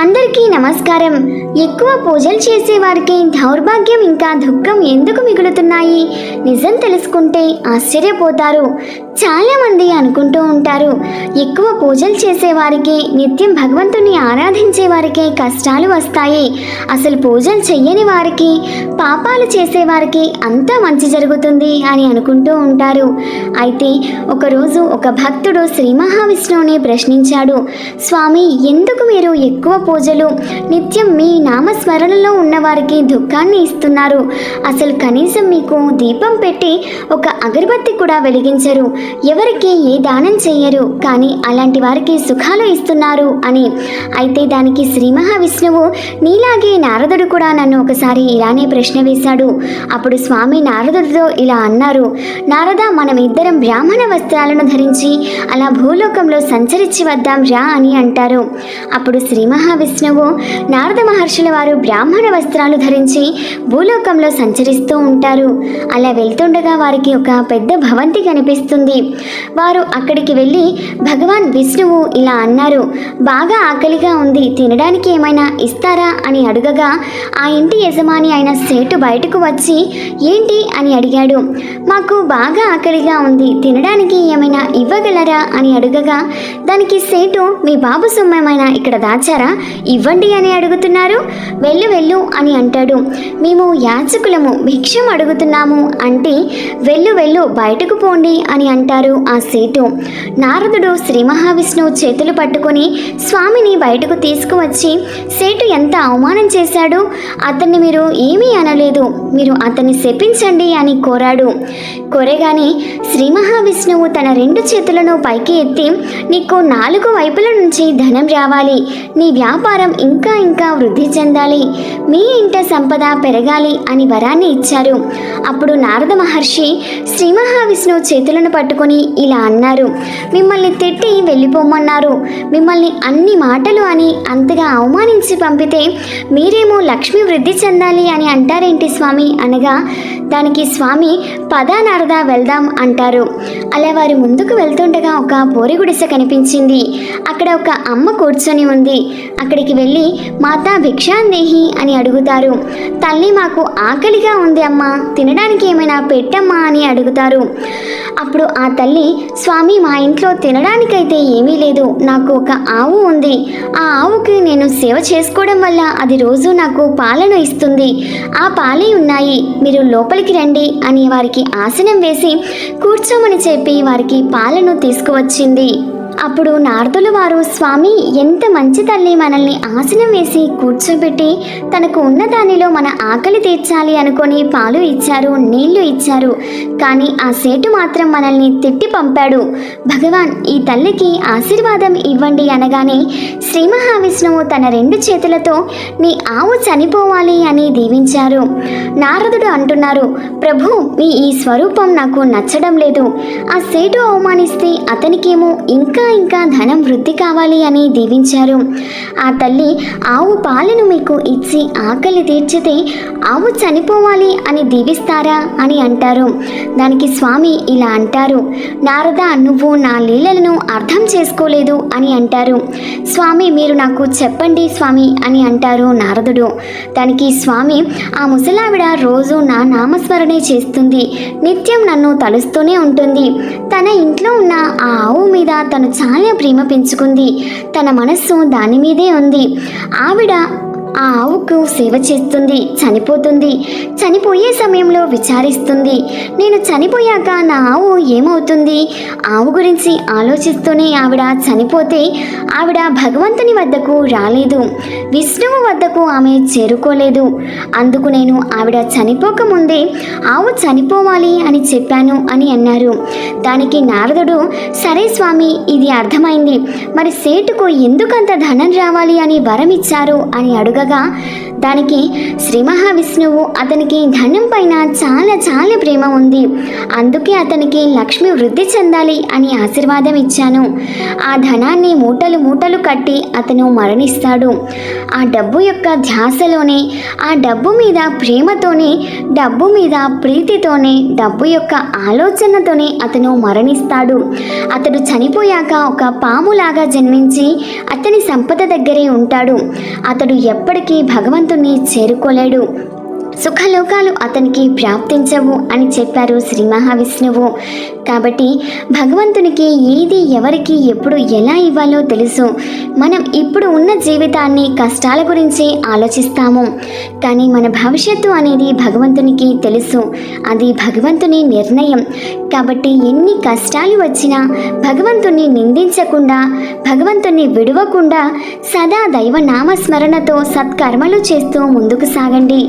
అందరికీ నమస్కారం. ఎక్కువ పూజలు చేసేవారికి దౌర్భాగ్యం ఇంకా దుఃఖం ఎందుకు మిగులుతున్నాయి? నిజం తెలుసుకుంటే ఆశ్చర్యపోతారు. చాలామంది అనుకుంటూ ఉంటారు ఎక్కువ పూజలు చేసేవారికి నిత్యం భగవంతుని ఆరాధించే వారికి కష్టాలు వస్తాయి. అసలు పూజలు చెయ్యని వారికి పాపాలు చేసేవారికి అంతా మంచి జరుగుతుంది అని అనుకుంటూ ఉంటారు. అయితే ఒకరోజు ఒక భక్తుడు శ్రీ మహావిష్ణువుని ప్రశ్నించాడు స్వామి ఎందుకు మీరు ఎక్కువ పూజలు నిత్యం మీ నామస్మరణలో ఉన్నవారికి దుఃఖాన్ని ఇస్తున్నారు? అసలు కనీసం మీకు దీపం పెట్టి ఒక అగరబత్తి కూడా వెలిగించరు. ఎవరికి ఏ దానం చేయరు కానీ అలాంటి వారికి సుఖాలు ఇస్తున్నారు అని. అయితే దానికి శ్రీ మహావిష్ణువు నీలాగే నారదుడు కూడా నన్ను ఒకసారి ఇలానే ప్రశ్న వేశాడు. అప్పుడు స్వామి నారదుడితో ఇలా అన్నారు నారద మనం ఇద్దరం బ్రాహ్మణ వస్త్రాలను ధరించి అలా భూలోకంలో సంచరించి వద్దాం రా అని అంటారు. అప్పుడు శ్రీ మహావిష్ణువు నారద మహర్షుల వారు బ్రాహ్మణ వస్త్రాలు ధరించి భూలోకంలో సంచరిస్తూ ఉంటారు. అలా వెళ్తుండగా వారికి ఒక పెద్ద భవంతి కనిపిస్తుంది. వారు అక్కడికి వెళ్ళి భగవాన్ విష్ణువు ఇలా అన్నారు. బాగా ఆకలిగా ఉంది. తినడానికి ఏమైనా ఇస్తారా? అని అడగగా ఆ ఇంటి యజమాని అయిన సేటు బయటకు వచ్చి ఏంటి? అని అడిగాడు. మాకు బాగా ఆకలిగా ఉంది. తినడానికి ఏమైనా ఇవ్వగలరా? అని అడగగా దానికి సేటు మీ బాబు సొమ్మేమైనా ఇక్కడ దాచారా? ఇవ్వండి అని అడుగుతున్నారు. వెళ్ళు వెళ్ళు అని అంటాడు. మేము యాచకులము భిక్షం అడుగుతున్నాము అంటే వెళ్ళు వెళ్ళు బయటకు పోండి అని అంటారు ఆ సేటు. నారదుడు శ్రీ మహావిష్ణువు చేతులు పట్టుకొని స్వామిని బయటకు తీసుకువచ్చి సేటు ఎంత అవమానం చేశాడు? అతన్ని మీరు ఏమీ అనలేదు. మీరు అతన్ని శపించండి అని కోరాడు. కోరగానే శ్రీ మహావిష్ణువు తన రెండు చేతులను పైకి ఎత్తి నీకు నాలుగు వైపుల నుంచి ధనం రావాలి. నీ వ్యాపారం ఇంకా ఇంకా వృద్ధి చెందాలి. మీ ఇంట సంపద పెరగాలి అని వరాన్ని ఇచ్చారు. అప్పుడు నారద మహర్షి శ్రీ మహావిష్ణువు చేతులను పట్టు పట్టుకొని ఇలా అన్నారు. మిమ్మల్ని తిట్టి వెళ్ళిపోమన్నారు. మిమ్మల్ని అన్ని మాటలు అని అంతగా అవమానించి పంపితే మీరేమో లక్ష్మి వృద్ధి చెందాలి అని అంటారేంటి స్వామి అనగా దానికి స్వామి పదానారదా వెళ్దాం అంటారు. అలా వారు ముందుకు వెళ్తుండగా ఒక పోరిగుడిసె కనిపించింది. అక్కడ ఒక అమ్మ కూర్చొని ఉంది. అక్కడికి వెళ్ళి మాతా భిక్షాందేహి అని అడుగుతారు. తల్లి మాకు ఆకలిగా ఉంది అమ్మా. తినడానికి ఏమైనా పెట్టమ్మా అని అడుగుతారు. అప్పుడు ఆ తల్లి స్వామి మా ఇంట్లో తినడానికైతే ఏమీ లేదు. నాకు ఒక ఆవు ఉంది. ఆ ఆవుకి నేను సేవ చేసుకోవడం వల్ల అది రోజు నాకు పాలను ఇస్తుంది. ఆ పాలే ఉన్నాయి. మీరు లోపలికి రండి అని వారికి ఆసనం వేసి కూర్చోమని చెప్పి వారికి పాలను తీసుకువచ్చింది. అప్పుడు నారదుల వారు స్వామి ఎంత మంచి తల్లి మనల్ని ఆసనం వేసి కూర్చోబెట్టి తనకు ఉన్న దానిలో మన ఆకలి తీర్చాలి అనుకొని పాలు ఇచ్చారు నీళ్ళు ఇచ్చారు. కానీ ఆ సేటు మాత్రం మనల్ని తిట్టి పంపాడు. భగవాన్ ఈ తల్లికి ఆశీర్వాదం ఇవ్వండి అనగానే శ్రీ విష్ణువు తన రెండు చేతులతో నీ ఆవు చనిపోవాలి అని దీవించారు. నారదుడు అంటున్నారు ప్రభు మీ ఈ స్వరూపం నాకు నచ్చడం లేదు. ఆ సేటు అవమానిస్తే అతనికేమో ఇంకా ఇంకా ధనం వృద్ధి కావాలి అని దీవించారు. ఆ తల్లి ఆవు పాలను మీకు ఇచ్చి ఆకలి తీర్చితే ఆవు చనిపోవాలి అని దీవిస్తారా అని అంటారు. దానికి స్వామి ఇలా అంటారు నారద నువ్వు నా లీలలను అర్థం చేసుకోలేదు అని అంటారు. స్వామి మీరు నాకు చెప్పండి స్వామి అని అంటారు నారదుడు. దానికి స్వామి ఆ ముసలావిడ రోజు నా నామస్మరణే చేస్తుంది. నిత్యం నన్ను తలుస్తూనే ఉంటుంది. తన ఇంట్లో ఉన్న ఆ ఆవు మీద తను చాలా ప్రేమ పెంచుకుంది. తన మనస్సు దాని మీదే ఉంది. ఆవిడ ఆ ఆవుకు సేవ చేస్తుంది చనిపోతుంది. చనిపోయే సమయంలో విచారిస్తుంది. నేను చనిపోయాక నా ఆవు ఏమవుతుంది? ఆవు గురించి ఆలోచిస్తూనే ఆవిడ చనిపోతే ఆవిడ భగవంతుని వద్దకు రాలేదు. విష్ణువు వద్దకు ఆమె చేరుకోలేదు. అందుకు నేను ఆవిడ చనిపోకముందే ఆవు చనిపోవాలి అని చెప్పాను అని అన్నారు. దానికి నారదుడు సరే స్వామి ఇది అర్థమైంది. మరి సేటుకు ఎందుకంత ధనం రావాలి అని వరం ఇచ్చారు అని అడుగ అడుగగా దానికి శ్రీ మహావిష్ణువు అతనికి ధనం పైన చాలా చాలా ప్రేమ ఉంది. అందుకే అతనికి లక్ష్మి వృద్ధి చెందాలి అని ఆశీర్వాదం ఇచ్చాను. ఆ ధనాన్ని మూటలు మూటలు కట్టి అతను మరణిస్తాడు. ఆ డబ్బు యొక్క ధ్యాసలోనే ఆ డబ్బు మీద ప్రేమతోనే డబ్బు మీద ప్రీతితోనే డబ్బు యొక్క ఆలోచనతోనే అతను మరణిస్తాడు. అతడు చనిపోయాక ఒక పాములాగా జన్మించి అతని సంపద దగ్గరే ఉంటాడు. అతడు ఎప్పటికీ భగవంతుణ్ణి చేరుకోలేడు. సుఖలోకాలు అతనికి ప్రాప్తించవు అని చెప్పారు శ్రీ మహావిష్ణువు. కాబట్టి భగవంతునికి ఏది ఎవరికి ఎప్పుడు ఎలా ఇవ్వాలో తెలుసు. మనం ఇప్పుడు ఉన్న జీవితాన్ని కష్టాల గురించి ఆలోచిస్తాము. కానీ మన భవిష్యత్తు అనేది భగవంతునికి తెలుసు. అది భగవంతుని నిర్ణయం. కాబట్టి ఎన్ని కష్టాలు వచ్చినా భగవంతుని నిందించకుండా భగవంతుని విడవకుండా సదా దైవ నామస్మరణతో సత్కర్మలు చేస్తూ ముందుకు సాగండి.